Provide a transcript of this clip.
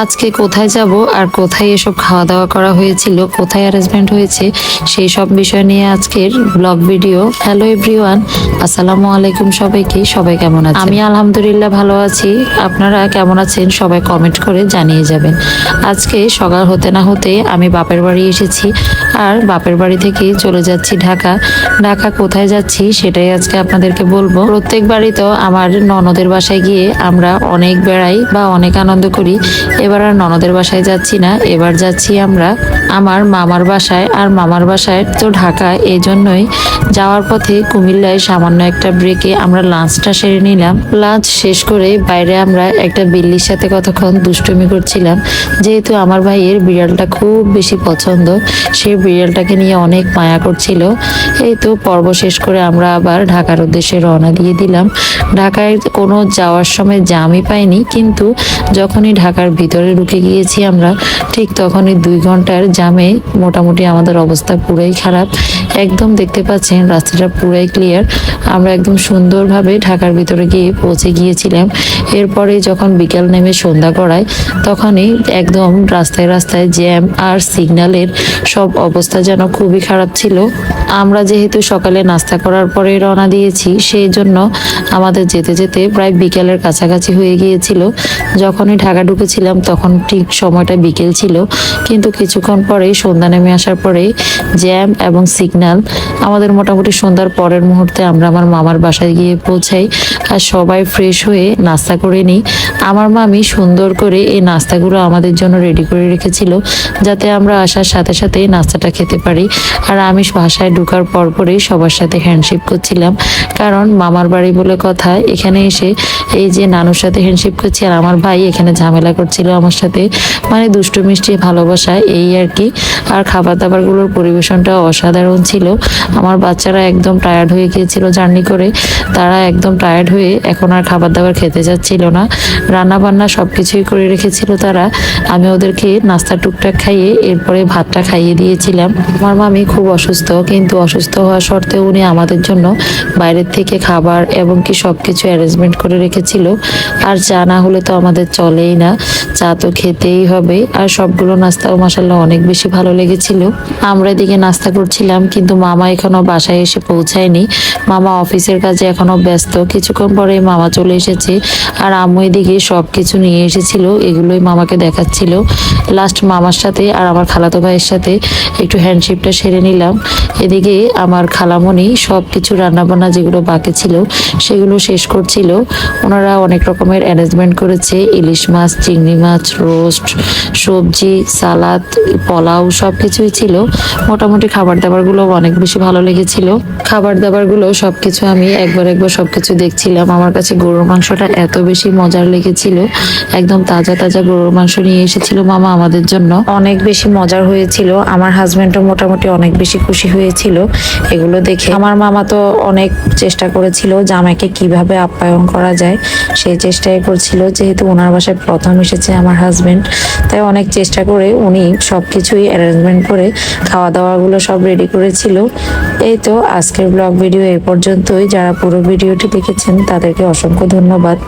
আজকে কোথায় যাব আর কোথায় এসব খাওয়া দাওয়া করা হয়েছিল, কোথায় অ্যারেঞ্জমেন্ট হয়েছে, সেই সব বিষয় নিয়ে আজকের ব্লগ ভিডিও হ্যালো এভরিওয়ান আসসালামু আলাইকুম সবাইকে, সবাই কেমন আছেন? আমি আলহামদুলিল্লাহ ভালো আছি। আপনারা কেমন আছেন সবাই কমেন্ট করে জানিয়ে যাবেন। আজকে সকাল হতে না হতে আমি বাপের বাড়ি এসেছি। আর বাপের বাড়ি থেকে চলে যাচ্ছি ঢাকা। ঢাকা কোথায় যাচ্ছি সেটাই আজকে আপনাদেরকে বলব। প্রত্যেক তো আমার ননদের বাসায় গিয়ে আমরা অনেক বেড়াই বা অনেক আনন্দ করি। এবার আর ননদের বাসায় যাচ্ছি না, এবার যাচ্ছি আমরা আমার মামার বাসায়। আর মামার বাসায় তো ঢাকা এই জন্যই যাওয়ার পথে কুমিল্লায় সামান্য একটা ব্রেকে আমরা লাঞ্চটা সেরে নিলাম। লাঞ্চ শেষ করে বাইরে আমরা একটা বিল্লির সাথে কতক্ষণ দুষ্টুমি করছিলাম। যেহেতু আমার ভাইয়ের বিড়ালটা খুব বেশি পছন্দ সেই বিড়ালটাকে নিয়ে অনেক মায়া করছিল। এই তো পর্ব শেষ করে আমরা আবার ঢাকার উদ্দেশ্যে রওনা দিয়ে দিলাম। ঢাকায় কোনো যাওয়ার সময় জামই পাইনি, কিন্তু যখনই ঢাকার ভিতরে ঢুকে গিয়েছি আমরা, ঠিক তখনই দুই ঘণ্টার জামে মোটামুটি আমাদের অবস্থা পুরাই খারাপ। একদম দেখতে পাচ্ছেন, রাস্তাটা পুরাই ক্লিয়ার আমরা একদম সুন্দরভাবে ঢাকার ভিতরে গিয়ে পৌঁছে গিয়েছিলাম। এরপরে যখন বিকেল নেমে সন্ধ্যা করায় তখনই একদম রাস্তায় রাস্তায় জ্যাম আর সিগন্যালের সব অবস্থা যেন খুবই খারাপ ছিল। আমরা যেহেতু সকালে নাস্তা করার পরে রওনা দিয়েছি, সেই জন্য আমাদের যেতে যেতে প্রায় বিকেলের কাছাকাছি হয়ে গিয়েছিল। যখনই ঢাকা ঢুকেছিলাম তখন ঠিক সময়টা বিকেল ছিল। কিন্তু কিছুক্ষণ পরে সন্ধ্যা নেমে আসার পরে জ্যাম এবং সিগন্যাল আমাদের মোটামুটি সন্ধ্যার পরের মুহূর্তে আমরা আমার মামার বাসায় গিয়ে পৌঁছাই আর সবাই ফ্রেশ হয়ে নাস্তা করে নিই। আমার মামি সুন্দর করে এই নাস্তাগুলো আমাদের জন্য রেডি করে রেখেছিল, যাতে আমরা আসার সাথে সাথে নাস্তাটা খেতে পারি। আর আমি বাসায় ঢোকার পর পরেই সবার সাথে হ্যান্ডশেক করছিলাম। কারণ মামার বাড়ি বলে কথা, এখানে এসে এই যে নানুর সাথে হ্যান্ডশেক করছি আর আমার ভাই এখানে ঝামেলা করছিল আমার সাথে। মানে দুষ্টু মিষ্টি ভালোবাসা এই আর কি। আর খাবার দাবারগুলোর পরিবেশনটা অসাধারণ ছিল। আমার বাচ্চারা একদম টায়ার্ড হয়ে গিয়েছিল জার্নি করে। তারা একদম টায়ার্ড হয়ে এখন আর খাবার দাবার খেতে যাচ্ছিল না। রান্না বান্না সব কিছুই করে রেখেছিল তারা। আমি ওদেরকে নাস্তা টুকটাক খাইয়ে এরপরে ভাতটা খাইয়ে দিয়েছিলাম আমার মামি খুব অসুস্থ, কিন্তু অসুস্থ হওয়া সত্ত্বেও উনি আমাদের জন্য বাইরের থেকে খাবার এবং কি সব কিছু অ্যারেঞ্জমেন্ট করে রেখেছিল। আর চা না হলে তো আমাদের চলেই না। চা তো খেতেই হবে। আর সবগুলো নাস্তাও মাসাল্লাহ অনেক বেশি ভালো লেগেছিল। আমরা এদিকে নাস্তা করছিলাম, কিন্তু মামা এখনও বাসায় এসে পৌঁছায়নি। মামা অফিসের কাজে এখনও ব্যস্ত। কিছুক্ষণ পরে মামা চলে এসেছে। আর আম্মু এদিকে সব কিছু নিয়ে এসেছিল। এগুলোই মামাকে দেখাচ্ছিল। লাস্ট মামার সাথে আর আমার খালাতো ভাইয়ের সাথে। একটু হ্যান্ডশেপটা সেরে নিলাম। এদিকে আমার খালামণি সব কিছু রান্নাবান্না যেগুলো বাকি ছিল সেগুলো শেষ করছিল। ওনারা অনেক রকমের অ্যারেঞ্জমেন্ট করেছে। ইলিশ মাছ, চিংড়ি মাছ রোস্ট সবজি, সালাদ, পোলাও সব কিছুই ছিল। মোটামুটি খাবার দাবারগুলো অনেক বেশি ভালো লেগেছিল। খাবার দাবারগুলো সব কিছু আমি একবার একবার সব কিছু দেখছিলাম। আমার কাছে গরুর মাংসটা এত বেশি মজার লেগেছিল। একদম তাজা তাজা গরুর মাংস নিয়ে এসেছিল মামা আমাদের জন্য। অনেক বেশি মজার হয়েছিল। আমার হাজবেন্ডও মোটামুটি অনেক বেশি খুশি হয়েছিল এগুলো দেখে। আমার মামা তো অনেক চেষ্টা করেছিল জামাইকে কীভাবে আপ্যায়ন করা যায়। সেই চেষ্টাই করছিল, যেহেতু ওনার বাসায় প্রথম এসেছে আমার হাজবেন্ড তাই অনেক চেষ্টা করে উনি সব কিছুই অ্যারেঞ্জমেন্ট করে খাওয়া দাওয়াগুলো সব রেডি করেছিল। এই তো আজকের ব্লগ ভিডিও এই পর্যন্তই। যারা পুরো ভিডিওটি দেখেছেন, তাদেরকে অসংখ্য ধন্যবাদ।